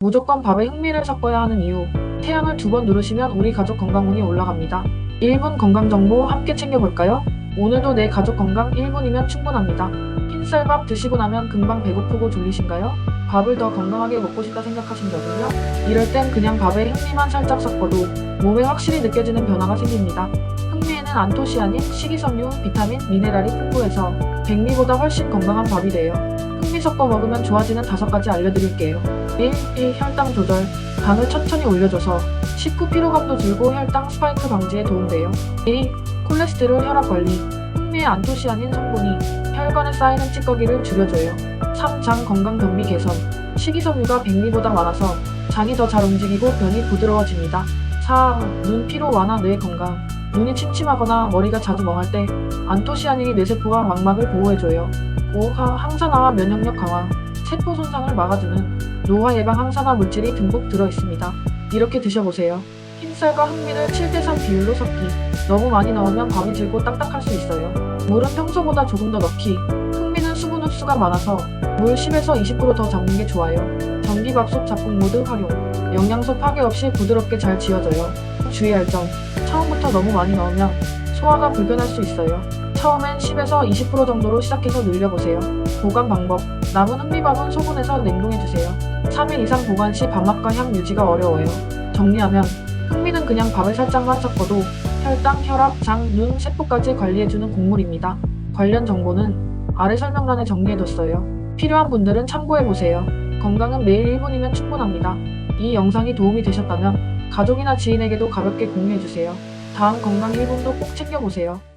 무조건 밥에 흥미를 섞어야 하는 이유. 태양을 두 번 누르시면 우리 가족 건강운이 올라갑니다. 1분 건강정보 함께 챙겨볼까요? 오늘도 내 가족 건강 1분이면 충분합니다. 흰쌀밥 드시고 나면 금방 배고프고 졸리신가요? 밥을 더 건강하게 먹고 싶다 생각하신 적은요? 이럴 땐 그냥 밥에 흥미만 살짝 섞어도 몸에 확실히 느껴지는 변화가 생깁니다. 흥미에는 안토시아닌, 식이섬유, 비타민, 미네랄이 풍부해서 백미보다 훨씬 건강한 밥이 돼요. 섞어 먹으면 좋아지는 다섯 가지 알려드릴게요. 1. 1. 혈당 조절. 당을 천천히 올려줘서 식후 피로감도 줄고 혈당 스파이크 방지에 도움돼요. 2. 콜레스테롤 혈압 관리. 흥미의 안토시아닌 성분이 혈관에 쌓이는 찌꺼기를 줄여줘요. 3. 장 건강 변비 개선. 식이섬유가 백미보다 많아서 장이 더 잘 움직이고 변이 부드러워집니다. 4. 눈 피로 완화 뇌 건강. 눈이 침침하거나 머리가 자주 멍할 때 안토시아닌이 뇌세포와 망막을 보호해줘요. 5. 항산화와 면역력 강화. 세포 손상을 막아주는 노화 예방 항산화 물질이 듬뿍 들어있습니다. 이렇게 드셔보세요. 흰쌀과 흑미를 7대3 비율로 섞기. 너무 많이 넣으면 밥이 질고 딱딱할 수 있어요. 물은 평소보다 조금 더 넣기. 흑미는 수분 흡수가 많아서 물 10에서 20%더 잡는 게 좋아요. 전기밥솥 잡곡 모드 활용. 영양소 파괴 없이 부드럽게 잘 지어져요. 주의할 점. 처음부터 너무 많이 넣으면 소화가 불편할 수 있어요. 처음엔 10에서 20% 정도로 시작해서 늘려보세요. 보관 방법. 남은 흑미밥은 소분해서 냉동해주세요. 3일 이상 보관 시 밥맛과 향 유지가 어려워요. 정리하면 흑미는 그냥 밥에 살짝만 섞어도 혈당, 혈압, 장, 눈, 세포까지 관리해주는 곡물입니다. 관련 정보는 아래 설명란에 정리해뒀어요. 필요한 분들은 참고해보세요. 건강은 매일 1분이면 충분합니다. 이 영상이 도움이 되셨다면 가족이나 지인에게도 가볍게 공유해주세요. 다음 건강 1분도 꼭 챙겨보세요.